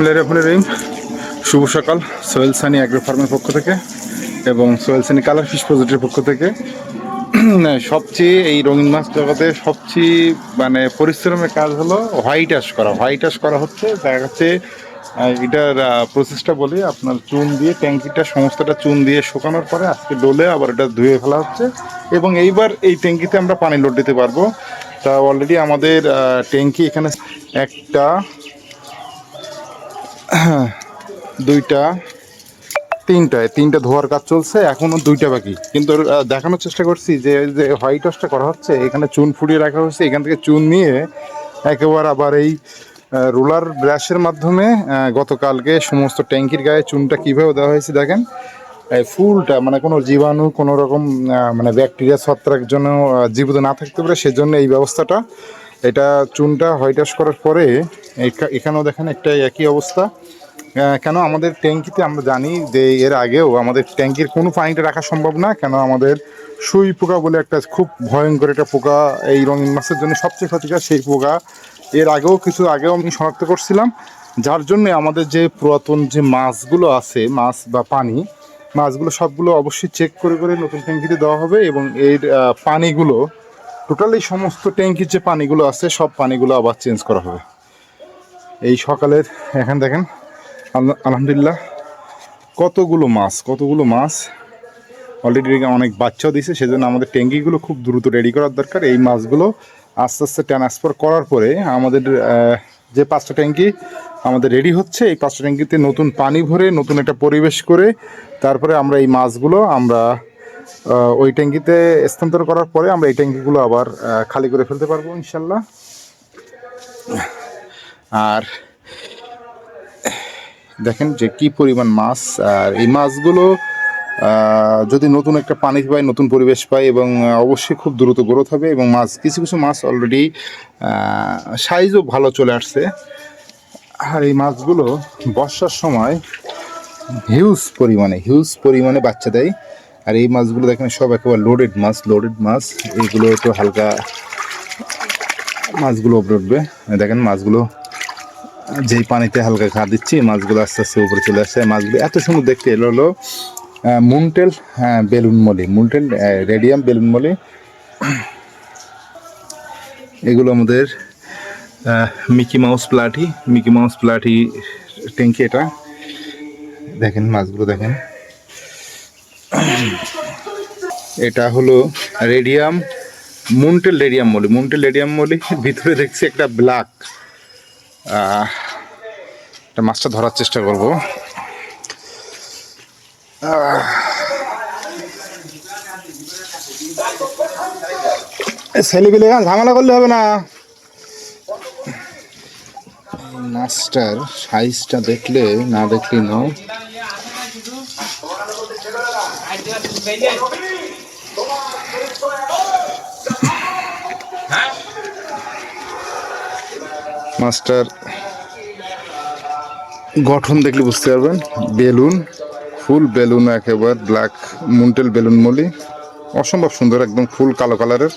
বিসমিল্লাহ শুভ সকাল, সোহেল সানি অ্যাগ্রো ফার্মের পক্ষ থেকে এবং সোহেল সানি কালার ফিশ প্রজেক্টের পক্ষ থেকে। সবচেয়ে এই রঙিন মাছ জগতে সবচেয়ে মানে পরিশ্রমের কাজ হলো হোয়াইট আশ করা। হোয়াইট আশ করা হচ্ছে, দেখা যাচ্ছে এটার প্রসেসটা বলি, আপনার চুন দিয়ে, ট্যাঙ্কিটা, সমস্তটা চুন দিয়ে শুকানোর পরে আজকে ডোলে আবার এটা ধুয়ে ফেলা হচ্ছে। এবং এইবার এই ট্যাঙ্কিতে আমরা পানি লোড দিতে পারব। তা অলরেডি আমাদের ট্যাঙ্কি এখানে একটা দুইটা তিনটায় তিনটা ধোয়ার কাজ চলছে, এখনও দুইটা বাকি। কিন্তু দেখানোর চেষ্টা করছি যে যে হোয়াইট ওয়াশটা করা হচ্ছে, এখানে চুন ফুটিয়ে রাখা হচ্ছে এখান থেকে চুন নিয়ে একেবারে আবার এই রোলার ব্রাশের মাধ্যমে গতকালকে সমস্ত ট্যাঙ্কির গায়ে চুনটা কীভাবে দেওয়া হয়েছে দেখেন। ফুলটা মানে কোনো জীবাণু, কোনো রকম মানে ব্যাকটেরিয়া, ছত্রাক জন্য জীবিত না থাকতে পারে, সেজন্য এই ব্যবস্থাটা এটা চুনটা হোয়াইট ওয়াশ করার পরে এখানেও দেখেন একটা একই অবস্থা। কেন আমাদের ট্যাঙ্কিতে আমরা জানি যে এর আগেও আমাদের ট্যাঙ্কির কোনো পানিটা রাখা সম্ভব না, কেন আমাদের সুই পোকা বলে একটা খুব ভয়ঙ্কর একটা পোকা এই রঙিন মাছের জন্য সবচেয়ে ক্ষতিকর সেই পোকা। এর আগেও কিছু আগেও আমি শনাক্ত করছিলাম, যার জন্য আমাদের যে পুরাতন যে মাছগুলো আছে, মাছ বা পানি, মাছগুলো সবগুলো অবশ্যই চেক করে করে নতুন ট্যাঙ্কিতে দেওয়া হবে এবং এর পানিগুলো টোটালি সমস্ত ট্যাঙ্কির যে পানিগুলো আছে, সব পানিগুলো আবার চেঞ্জ করা হবে। এই সকালের এখানে দেখেন আলহামদুলিল্লাহ, কতগুলো মাছ কতগুলো মাছ। অলরেডি অনেক বাচ্চাও দিছে, সেজন্য আমাদের ট্যাঙ্কিগুলো খুব দ্রুত রেডি করার দরকার। এই মাছগুলো আস্তে আস্তে ট্রান্সফার করার পরে আমাদের যে পাঁচটা ট্যাঙ্কি আমাদের রেডি হচ্ছে, এই পাঁচটা ট্যাঙ্কিতে নতুন পানি ভরে, নতুন একটা পরিবেশ করে, তারপরে আমরা এই মাছগুলো আমরা ওই ট্যাঙ্কিতে স্থানান্তর করার পরে আমরা এই ট্যাঙ্কিগুলো আবার খালি করে ফেলতে পারব, ইনশাল্লাহ। আর দেখেন যে কি পরিমাণ মাছ, আর এই মাছগুলো যদি নতুন একটা পানি পায়, নতুন পরিবেশ পায় এবং অবশ্যই খুব দ্রুত গ্রোথ হবে এবং মাছ, কিছু কিছু মাছ অলরেডি সাইজও ভালো চলে আসছে। আর এই মাছগুলো বর্ষার সময় হিউজ পরিমাণে হিউজ পরিমাণে বাচ্চা দেয়। আর এই মাছগুলো দেখেন, সব একেবারে লোডেড মাছ লোডেড মাছ। এইগুলো একটু হালকা মাছগুলো উপরে উঠবে। দেখেন মাছগুলো, যেই পানিতে হালকা ঘা দিচ্ছি, মাছগুলো আস্তে আস্তে উপরে চলে আসছে। মাছগুলো এত সুন্দর দেখতে, এলো হলো moontail balloon molly, moontail radium balloon molly. এগুলো আমাদের Mickey Mouse platy, Mickey Mouse platy ট্যাঙ্কি এটা। দেখেন মাছগুলো দেখেন। এটা হলো radium, moontail radium molly. Moontail radium molly ভিতরে দেখছি একটা ব্ল্যাক। একটা মাছটা ধরার চেষ্টা করব। ছেলেপিলে ঝামেলা করলে হবে না। মাছটার সাইজটা দেখলে না দেখলে নাও মাছটার গঠন দেখলে বুঝতে পারবেন। বেলুন, ফুল বেলুন একেবারে, ব্ল্যাক, মুন্টেল বেলুন মলি। অসম্ভব সুন্দর, একদম ফুল কালো কালারের।